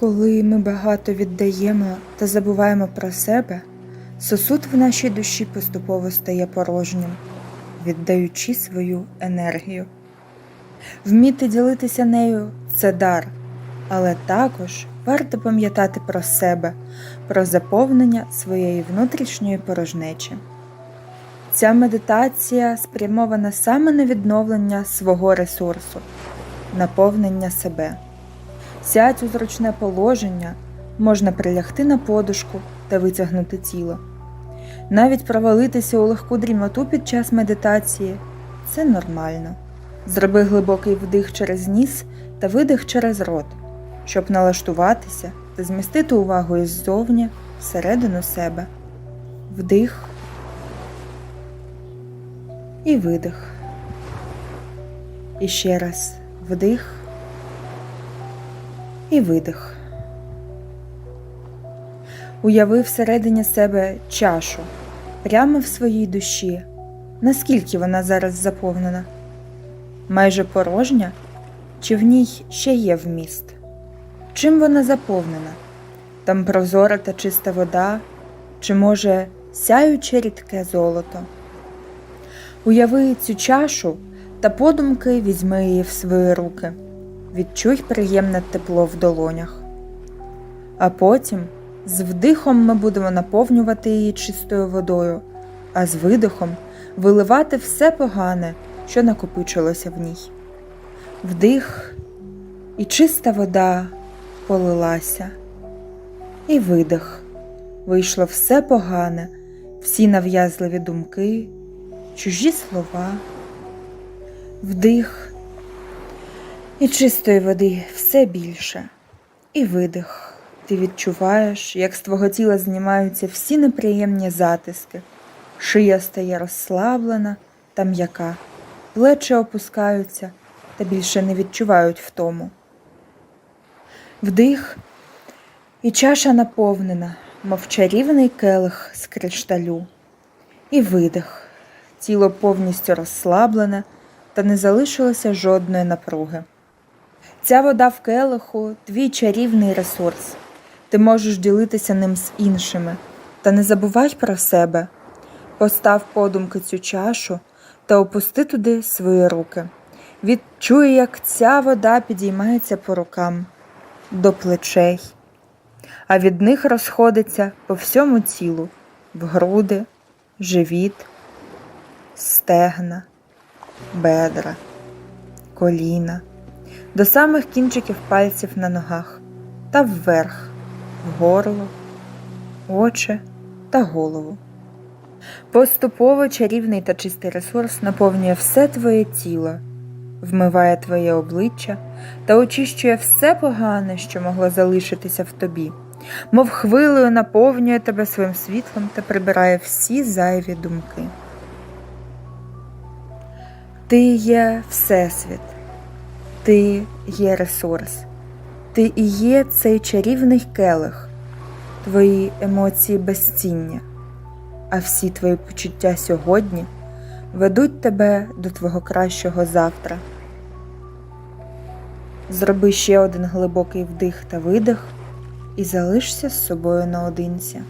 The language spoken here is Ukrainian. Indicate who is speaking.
Speaker 1: Коли ми багато віддаємо та забуваємо про себе, сосуд в нашій душі поступово стає порожнім, віддаючи свою енергію. Вміти ділитися нею це дар, але також варто пам'ятати про себе, про заповнення своєї внутрішньої порожнечі. Ця медитація спрямована саме на відновлення свого ресурсу, наповнення себе. Сядь у зручне положення, можна прилягти на подушку та витягнути тіло. Навіть провалитися у легку дрімоту під час медитації це нормально. Зроби глибокий вдих через ніс та видих через рот, щоб налаштуватися та змістити увагу іззовні всередину себе. Вдих і видих. І ще раз вдих і видих. Уяви всередині себе чашу прямо в своїй душі. Наскільки вона зараз заповнена? Майже порожня? Чи в ній ще є вміст? Чим вона заповнена? Там прозора та чиста вода, чи може сяюче рідке золото? Уяви цю чашу та подумки візьми її в свої руки. Відчуй приємне тепло в долонях. А потім з вдихом ми будемо наповнювати її чистою водою, а з видихом виливати все погане, що накопичилося в ній. Вдих, і чиста вода полилася, і видих. Вийшло все погане, всі нав'язливі думки, чужі слова, вдих. І чистої води все більше. І видих. Ти відчуваєш, як з твого тіла знімаються всі неприємні затиски. Шия стає розслаблена та м'яка, плечі опускаються та більше не відчувають втому. Вдих, і чаша наповнена, мов чарівний келих з кришталю. І видих. Тіло повністю розслаблене та не залишилося жодної напруги. Ця вода в келиху твій чарівний ресурс. Ти можеш ділитися ним з іншими. Та не забувай про себе. Постав подумки цю чашу та опусти туди свої руки. Відчуй, як ця вода підіймається по рукам до плечей, а від них розходиться по всьому тілу в груди, живіт, стегна, бедра, коліна до самих кінчиків пальців на ногах та вверх, в горло, очі та голову. Поступово чарівний та чистий ресурс наповнює все твоє тіло, вмиває твоє обличчя та очищує все погане, що могло залишитися в тобі, мов хвилею наповнює тебе своїм світлом та прибирає всі зайві думки. Ти є Всесвіт. Ти є ресурс, ти і є цей чарівний келих, твої емоції безціння, а всі твої почуття сьогодні ведуть тебе до твого кращого завтра. Зроби ще один глибокий вдих та видих і залишся з собою наодинці.